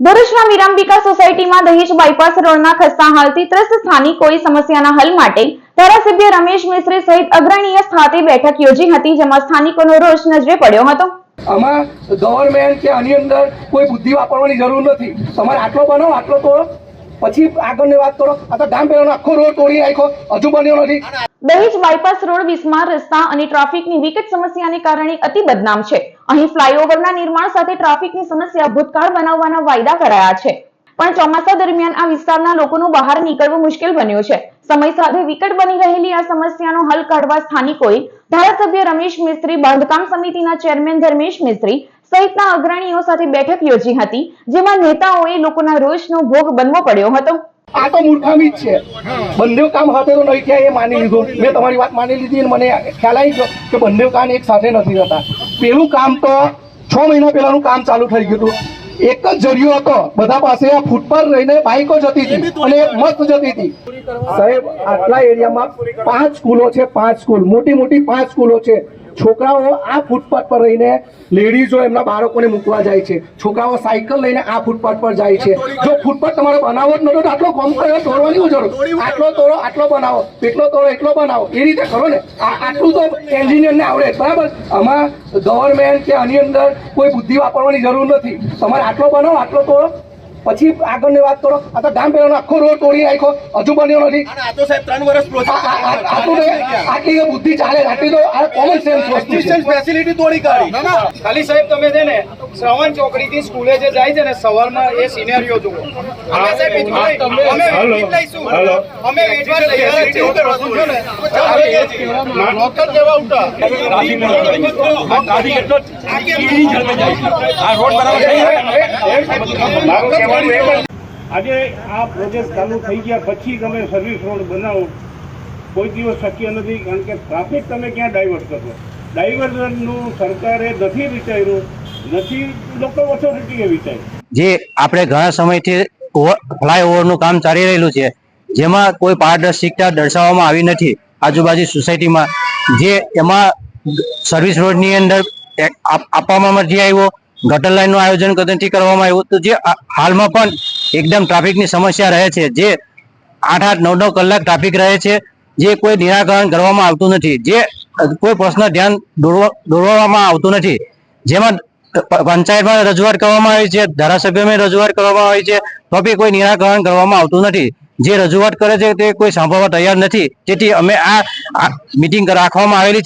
ભરૂચના વિરાંબિકા સોસાયટીમાં દહેજ બાયપાસ રોડના ખસ્તા હાલથી ત્રસ્ત સ્થાનિકોએ સમસ્યાના હલ માટે ધારાસભ્ય રમેશ મિશ્રી સહિત અગ્રણીય સ્થાતે બેઠક યોજી હતી જેમાં સ્થાનિકોનો રોષ નજરે પડ્યો હતો. આમાં ગવર્મેન્ટ કે આની અંદર કોઈ બુદ્ધિ વાપરવાની જરૂર નથી. તમારે આટલો બનાવો આટલો તોડો. પછી આગળની વાત કરો. આ તો ગામ પહેલાનો આખો રોડ તોડી નાખ્યો. હજુ બન્યો નથી. દહેજ બાયપાસ રોડ વિસ્માર રસ્તા અને ટ્રાફિકની વિકટ સમસ્યાને કારણે અતિ બદનામ છે. અહીં ફ્લાયઓવરના નિર્માણ સાથે ટ્રાફિકની સમસ્યા ભૂતકાળ બનાવવાના વાયદા કરાયા છે. પણ ચોમાસા દરમિયાન આ વિસ્તારના લોકોનું બહાર નીકળવું મુશ્કેલ બન્યું છે. સમય સાથે વિકટ બની રહેલી આ સમસ્યાનો હલ કાઢવા સ્થાનિકોએ ધારાસભ્ય રમેશ મિસ્ત્રી, બાંધકામ સમિતિના ચેરમેન ધર્મેશ મિસ્ત્રી સહિતના અગ્રણીઓ સાથે બેઠક યોજી હતી, જેમાં નેતાઓએ લોકોના રોષનો ભોગ બનવો પડ્યો હતો. આ તો મૂર્ખામી જ છે. બંને કામ સાથે તો નહીં થયા એ માની લીધું. મેં તમારી વાત માની લીધી અને મને ખ્યાલ આવી ગયો કે બંને કામ એક સાથે નથી થતા. પેલું કામ તો છ મહિના પહેલાનું કામ ચાલુ થઈ ગયું હતું. એક જ જરિયો હતો. બધા પાસે આ ફૂટ પર રહીને બાઈકો જતી હતી અને મસ્ત જતી હતી. સાહેબ, આટલા એરિયામાં પાંચ સ્કૂલો છે, પાંચ સ્કૂલ. મોટી મોટી પાંચ સ્કૂલો છે. છોકરાઓ આ ફૂટપાથ પર રહીને લેડીઝો એમના બાળકોને મૂકવા જાય છે, છોકરાઓ સાયકલ લઈને આ ફૂટપાથ પર જાય છે. જો ફૂટપાથ તમારો બનાવો જ નતો તો આટલો કોમ કર્યો, તોડવાની જરૂર? આટલો તોડો, આટલો બનાવો, એટલો તોડો, એટલો બનાવો. એ રીતે કરો ને. આટલું તો એન્જિનિયરને આવડે બરાબર? આમાં ગવર્મેન્ટ કે આની અંદર કોઈ બુદ્ધિ વાપરવાની જરૂર નથી. તમારે આટલો બનાવો, આટલો તોડો પછી આગળની વાત કરો. આ તો ગામ પેલાનો આખો રોડ તોડી નાખ્યો. હજુ બન્યો નથી. અને આ તો સાહેબ ત્રણ વર્ષ આ- આ- આ- આટલી બુદ્ધિ ચાલે આટલી તો આ કોમન સેન્સ વસ્તુ છે. ફેસિલિટી તોડી કાઢી. ખાલી સાહેબ તમે છે ને શ્રવણ ચોકડી થી સ્કૂલે જે જાય છે ને સવારમાં એ સિનેરિયો જુઓ. અમે સાહેબ અમે લઈશું. અમે વેઠવા તૈયાર છીએ. એવું કરવાનું છે ને તો ચાલીએ આજે આ પ્રોજેક્ટ ચાલુ થઈ ગયા પછી તમે સર્વિસ રોડ બનાવો. કોઈ દિવસ શક્ય નથી કારણ કે ટ્રાફિક તમે ક્યાં ડાયવર્ટ કરશો? ડાયવર્ઝનનું સરકારે નથી વિચાર્યું. નથી લોકો ઓથોરિટીએ વિચાર્યું જે આપણે ઘણા સમયથી ફ્લાયઓવરનું કામ ચાલી રહેલું છે જેમાં કોઈ પારદર્શિકતા દર્શાવવામાં આવી નથી આજુબાજુ સોસાયટીમાં જે એમાં સર્વિસ રોડની અંદર આપવામાં નથી આવ્યો ગટર લાઇનનું આયોજન કદી કરવામાં આવ્યું હતું. જે હાલમાં પણ એકદમ ટ્રાફિકની સમસ્યા રહે છે. જે આઠ આઠ નવ નવ કલાક ટ્રાફિક રહે છે. જે કોઈ નિરાકરણ કરવામાં આવતું નથી. જે કોઈ પ્રશ્ન ધ્યાન દોરવા દોરવામાં આવતું નથી. જેમાં પંચાયતમાં રજૂઆત કરવામાં આવી છે. ધારાસભ્યમાં રજૂઆત કરવામાં આવી છે. તો બી કોઈ નિરાકરણ કરવામાં આવતું નથી. જે રજૂઆત કરે છે તે કોઈ સાંભળવા તૈયાર નથી. તેથી અમે આ મિટિંગ રાખવામાં આવેલી છે